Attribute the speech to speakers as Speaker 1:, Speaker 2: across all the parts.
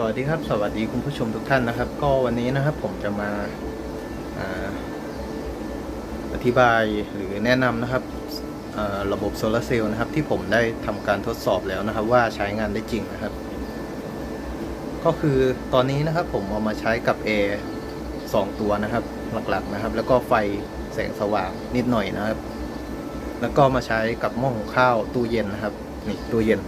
Speaker 1: สวัสดีครับ สวัสดีคุณผู้ชมทุกท่านนะครับ ก็วันนี้นะครับผมจะมาอธิบายหรือแนะนำนะครับระบบโซลาร์เซลล์นะครับที่ผมได้ทำการทดสอบแล้วนะครับ ว่าใช้งานได้จริงนะครับ ก็คือตอนนี้นะครับผมเอามาใช้กับ A สองตัวนะครับหลักๆนะครับ แล้วก็ไฟแสงสว่างนิดหน่อยนะครับ แล้วก็มาใช้กับหม้อหุงข้าวตู้เย็นนะครับนี่ตู้เย็น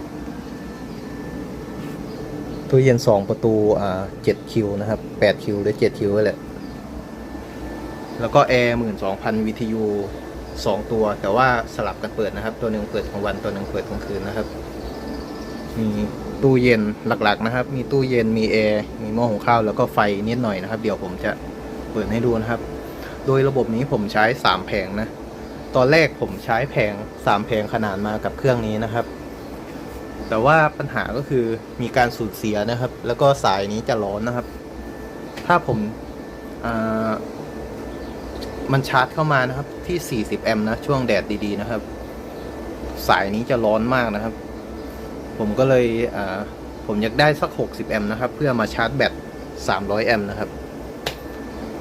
Speaker 1: ตู้เย็นสองประตูอ่าเจ็ดคิวนะครับแปดคิวหรือเจ็ดคิวแหละ แล้วก็แอร์หมื่นสองพันวิทยุสองตัว แต่ว่าสลับกันเปิดนะครับ ตัวหนึ่งเปิดกลางวันตัวหนึ่งเปิดกลางคืนนะครับ มีตู้เย็นหลักๆนะครับ มีตู้เย็นมีแอร์มีหม้อหุงข้าวแล้วก็ไฟนิดหน่อยนะครับ เดี๋ยวผมจะเปิดให้ดูนะครับ โดยระบบนี้ผมใช้สามแผงนะ ตอนแรกผมใช้แผงสามแผงขนานมากับเครื่องนี้นะครับ แต่ว่าปัญหาก็คือมีการสูญเสียนะครับ แล้วก็สายนี้จะร้อนนะครับ ถ้าผมมันชาร์จเข้ามานะครับ ที่ 40 แอมป์นะ ช่วงแดดดีๆนะครับ สายนี้จะร้อนมากนะครับ ผมก็เลยผมอยากได้สัก 60 แอมป์นะครับ เพื่อมาชาร์จแบต 300 แอมป์นะครับ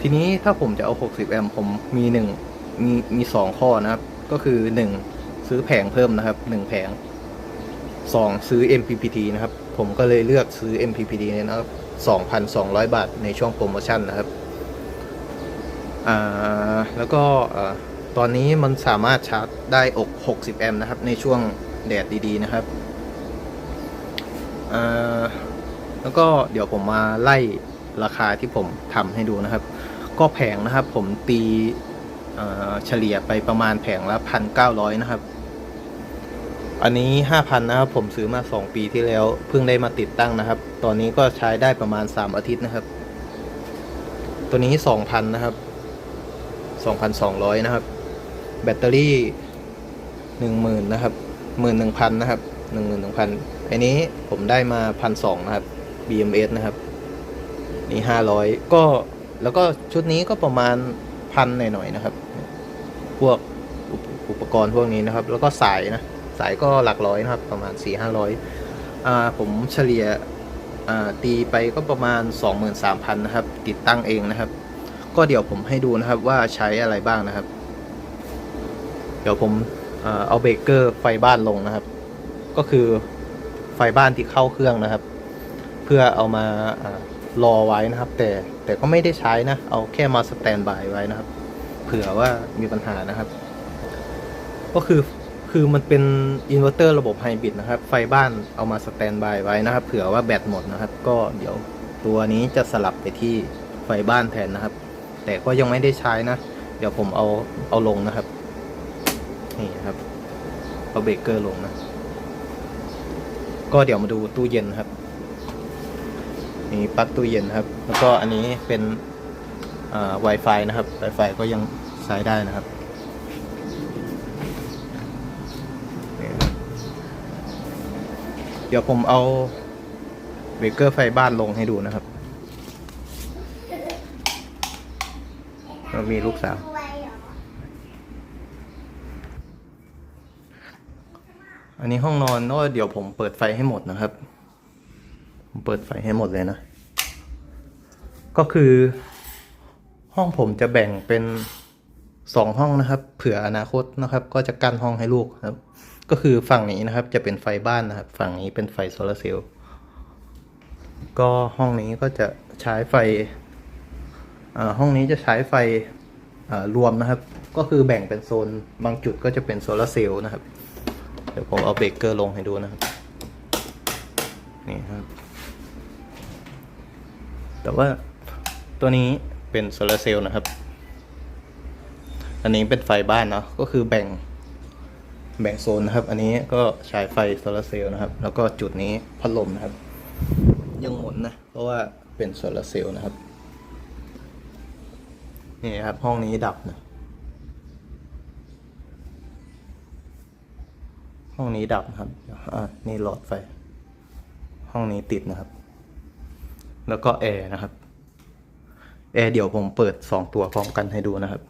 Speaker 1: ทีนี้ถ้าผมจะเอา 60 แอมป์ผมมีหนึ่งมีมีสองข้อนะครับ ก็คือ 1 ซื้อแผงเพิ่มนะครับ 1 แผง สองซื้อ MPPT นะครับ ผมก็เลยเลือกซื้อ MPPT เนี่ยนะครับ 2,200 บาทในช่วงโปรโมชั่นนะครับ อ่า แล้วก็อ่าตอนนี้มันสามารถชาร์จได้อก60 แอมป์นะครับ ในช่วงแดดดีๆนะครับ อ่า แล้วก็เดี๋ยวผมมาไล่ราคาที่ผมทำให้ดูนะครับ ก็แผงนะครับผมตีอ่าเฉลี่ยไปประมาณแผงละ 1,900 นะครับ อันนี้ห้าพันนะครับ ผมซื้อมาสองปีที่แล้ว เพิ่งได้มาติดตั้งนะครับ ตอนนี้ก็ใช้ได้ประมาณสามอาทิตย์นะครับ ตัวนี้สองพันนะครับสองพันสองร้อยนะครับ แบตเตอรี่หนึ่งหมื่นนะครับหมื่นหนึ่งพันนะครับหนึ่งหมื่นหนึ่งพันอันนี้ผมได้มาพันสองนะครับ BMS นะครับ นี่ห้าร้อยก็แล้วก็ชุดนี้ก็ประมาณพันหน่อยๆนะครับ พวกอุปกรณ์พวกนี้นะครับ แล้วก็สายนะ สายก็หลักร้อยนะครับ ประมาณ 4 5 0 0อ่าผมเฉลี่ยอ่าตีไปก็ประมาณ 23,000 นะครับ ติดตั้งเองนะครับ ก็เดี๋ยวผมให้ดูนะครับว่าใช้อะไรบ้างนะครับ เดี๋ยวผมเอาเบรกเกอร์ไฟบ้านลงนะครับ ก็คือไฟบ้านที่เข้าเครื่องนะครับ เพื่อเอามาอารอไว้นะครับ แต่แต่ก็ไม่ได้ใช้นะ เอาแค่มาสแตนบายไว้นะครับ เผื่อว่ามีปัญหานะครับ ก็คือ คือมันเป็นอินเวอร์เตอร์ระบบไฮบริดนะครับ ไฟบ้านเอามาสแตนบายไว้นะครับ เผื่อว่าแบตหมดนะครับ ก็เดี๋ยวตัวนี้จะสลับไปที่ไฟบ้านแทนนะครับ แต่ก็ยังไม่ได้ใช้นะ เดี๋ยวผมเอาเอาลงนะครับ นี่ครับ เอาเบรกเกอร์ลงนะ ก็เดี๋ยวมาดูตู้เย็นครับ นี่ปลั๊กตู้เย็นครับ แล้วก็อันนี้เป็นอ่า Wi-Fi นะครับ Wi-Fi ก็ยังใช้ได้นะครับ เดี๋ยวผมเอาเบเกอร์ไฟบ้านลงให้ดูนะครับเรามีลูกสาว อันนี้ห้องนอนก็เดี๋ยวผมเปิดไฟให้หมดนะครับ ผมเปิดไฟให้หมดเลยนะ ก็คือห้องผมจะแบ่งเป็นสองห้องนะครับ เผื่ออนาคตนะครับ ก็จะกั้นห้องให้ลูกครับ ก็คือฝั่งนี้นะครับจะเป็นไฟบ้านนะครับ ฝั่งนี้เป็นไฟโซลาร์เซลล์ก็ห้องนี้ก็จะใช้ไฟอ่าห้องนี้จะใช้ไฟอ่ารวมนะครับ ก็คือแบ่งเป็นโซนบางจุดก็จะเป็นโซลาร์เซลล์นะครับ เดี๋ยวผมเอาเบรกเกอร์ลงให้ดูนะครับ นี่ครับ แต่ว่าตัวนี้เป็นโซลาร์เซลล์นะครับ อันนี้เป็นไฟบ้านเนาะก็คือแบ่ง แบ่งโซนนะครับ อันนี้ก็ใช้ไฟโซลาร์เซลล์นะครับ แล้วก็จุดนี้พัดลมนะครับ ยังหมุนนะ เพราะว่าเป็นโซลาร์เซลล์นะครับ นี่ครับ ห้องนี้ดับนะ ห้องนี้ดับนะครับ อ่า นี่หลอดไฟ ห้องนี้ติดนะครับ แล้วก็แอร์นะครับ แอร์เดี๋ยวผมเปิดสองตัวพร้อมกันให้ดูนะครับ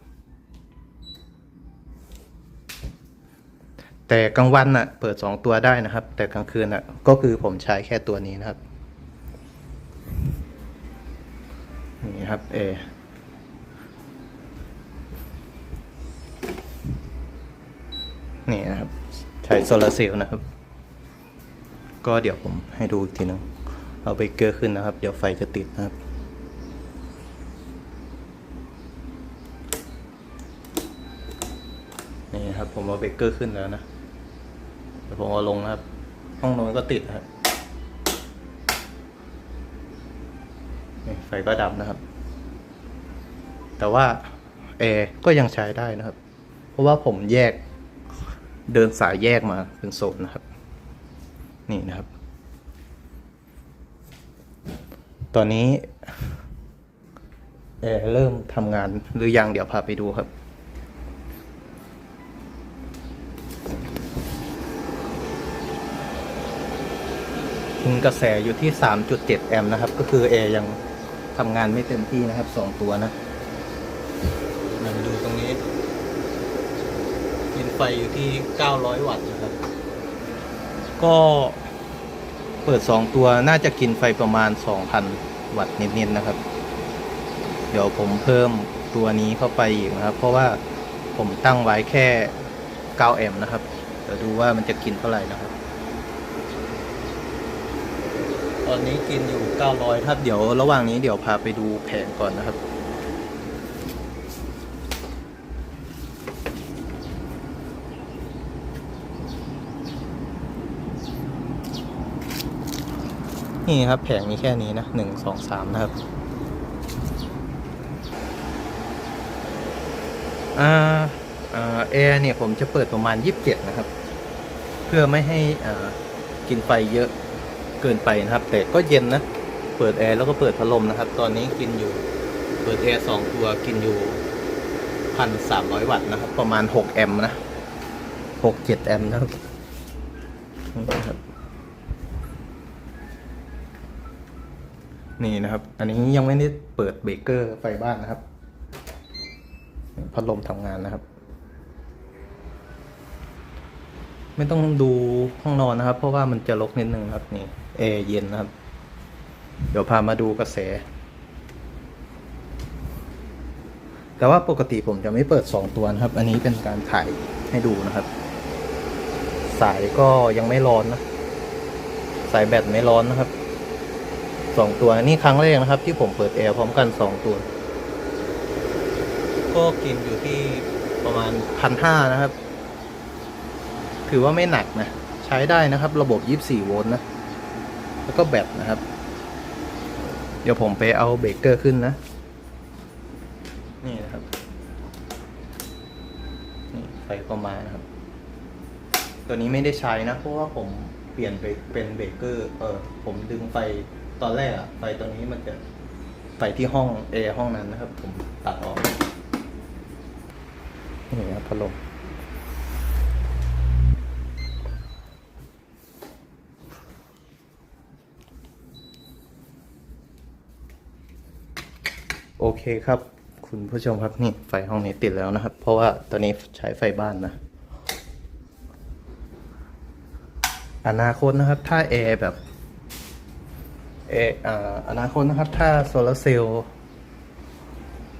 Speaker 1: แต่กลางวันน่ะ เปิดสองตัวได้นะครับ แต่กลางคืนน่ะ ก็คือผมใช้แค่ตัวนี้นะครับ นี่ครับเอนี่นะครับ ใช้โซลาร์เซลล์นะครับ ก็เดี๋ยวผมให้ดูอีกทีนึง เอาเบรกเกอร์ขึ้นนะครับ เดี๋ยวไฟจะติดนะครับนี่ครับผมเอาเบเกอร์ขึ้นแล้วนะ เดี๋ยวผมเอาลงนะครับ ห้องนอนก็ติดนะครับนี่ไฟก็ดับนะครับ แต่ว่าแอร์ก็ยังใช้ได้นะครับ เพราะว่าผมแยกเดินสายแยกมาเป็นโซนนะครับ นี่นะครับ ตอนนี้แอร์เริ่มทำงานหรือยังเดี๋ยวพาไปดูครับ ทิ้งกระแสอยู่ที่ 3.7 แอมป์นะครับ ก็คือแอร์ยังทำงานไม่เต็มที่นะครับสองตัวนะมาดูตรงนี้กินไฟอยู่ที่ 900 วัตต์นะครับ ก็เปิด 2 ตัวน่าจะกินไฟประมาณ 2,000 วัตต์นิดๆนะครับ เดี๋ยวผมเพิ่มตัวนี้เข้าไปอีกนะครับ เพราะว่าผมตั้งไว้แค่ 9 แอมป์นะครับเดี๋ยวดูว่ามันจะกินเท่าไหร่นะครับ ต อนนี้กินอยู่ 900 ครับ เดี๋ยวระหว่างนี้เดี๋ยวพาไปดูแผงก่อนนะครับ นี่ครับแผงมีแค่นี้นะหนึ่งสองสามนะครับอ่าอ่าแอร์เนี่ยผมจะเปิดประมาณ 27 นะครับ เพื่อไม่ให้อ่ากินไฟเยอะ เกินไปนะครับ แต่ก็เย็นนะ เปิดแอร์แล้วก็เปิดพัดลมนะครับ ตอนนี้กินอยู่ เปิดแอร์สองตัวกินอยู่พันสามร้อยวัตต์นะครับ ประมาณหกแอมป์นะหกเจ็ดแอมป์นะครับนี่นะครับ อันนี้ยังไม่ได้เปิดเบรกเกอร์ไฟบ้านนะครับ พัดลมทำงานนะครับ ไม่ต้องดูห้องนอนนะครับ เพราะว่ามันจะรกนิดนึงครับนี่ แอร์เย็นนะครับ เดี๋ยวพามาดูกระแส แต่ว่าปกติผมจะไม่เปิดสองตัวนะครับ อันนี้เป็นการถ่ายให้ดูนะครับ สายก็ยังไม่ร้อนนะ สายแบตไม่ร้อนนะครับสองตัว นี่ครั้งแรกนะครับ ที่ผมเปิดแอร์พร้อมกันสองตัว ก็กินอยู่ที่ประมาณพันห้านะครับ ถือว่าไม่หนักนะ ใช้ได้นะครับ ระบบ 24 โวลต์นะ แล้วก็แบตนะครับ เดี๋ยวผมไปเอาเบรกเกอร์ขึ้นนะ นี่นะครับนี่ไฟก็มานะครับ ตัวนี้ไม่ได้ใช้นะ เพราะว่าผมเปลี่ยนไปเป็นเบรกเกอร์ เออ ผมดึงไฟตอนแรกอะไฟตัวนี้มันจะไฟที่ห้องแอร์ห้องนั้นนะครับ ผมตัดออก นี่ครับพัดลม โอเคครับ คุณผู้ชมครับนี่ไฟห้องนี้ติดแล้วนะครับ เพราะว่าตอนนี้ใช้ไฟบ้านนะ อนาคตนะครับ ถ้าแอร์แบบแอร์อ่าอนาคตนะครับ ถ้าโซลาร์เซลล์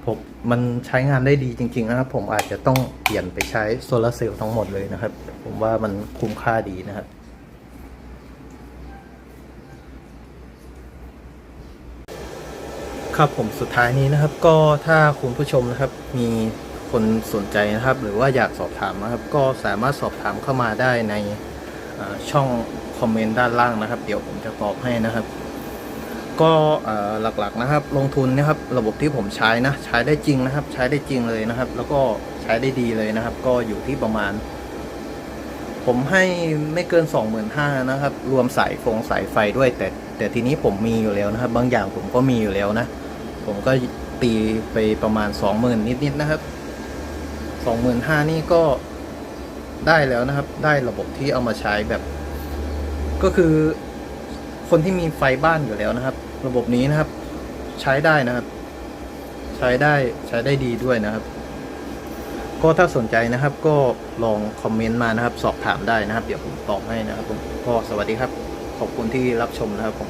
Speaker 1: ผมมันใช้งานได้ดีจริง ๆ นะครับ ผมอาจจะต้องเปลี่ยนไปใช้โซลาร์เซลล์ทั้งหมดเลยนะครับ ผมว่ามันคุ้มค่าดีนะครับ ครับผมสุดท้ายนี้นะครับก็ถ้าคุณผู้ชมนะครับมีคนสนใจนะครับ หรือว่าอยากสอบถามนะครับ ก็สามารถสอบถามเข้ามาได้ในช่องคอมเมนต์ด้านล่างนะครับ เดี๋ยวผมจะตอบให้นะครับ ก็หลักๆนะครับ ลงทุนนะครับระบบที่ผมใช้นะใช้ได้จริงนะครับ ใช้ได้จริงเลยนะครับ แล้วก็ใช้ได้ดีเลยนะครับ ก็อยู่ที่ประมาณ ผมให้ไม่เกิน 25,000นะครับ รวมสายฟงสายไฟด้วยแต่แต่ทีนี้ผมมีอยู่แล้วนะครับ บางอย่างผมก็มีอยู่แล้วนะ ผมก็ตีไปประมาณ 20,000 นิดๆนะครับ 25,000นี่ก็ได้แล้วนะครับ ได้ระบบที่เอามาใช้แบบ ก็คือคนที่มีไฟบ้านอยู่แล้วนะครับ ระบบนี้นะครับ ใช้ได้นะครับ ใช้ได้ใช้ได้ดีด้วยนะครับ ก็ถ้าสนใจนะครับ ก็ลองคอมเมนต์มานะครับ สอบถามได้นะครับ เดี๋ยวผมตอบให้นะครับผมก็สวัสดีครับ ขอบคุณที่รับชมนะครับผม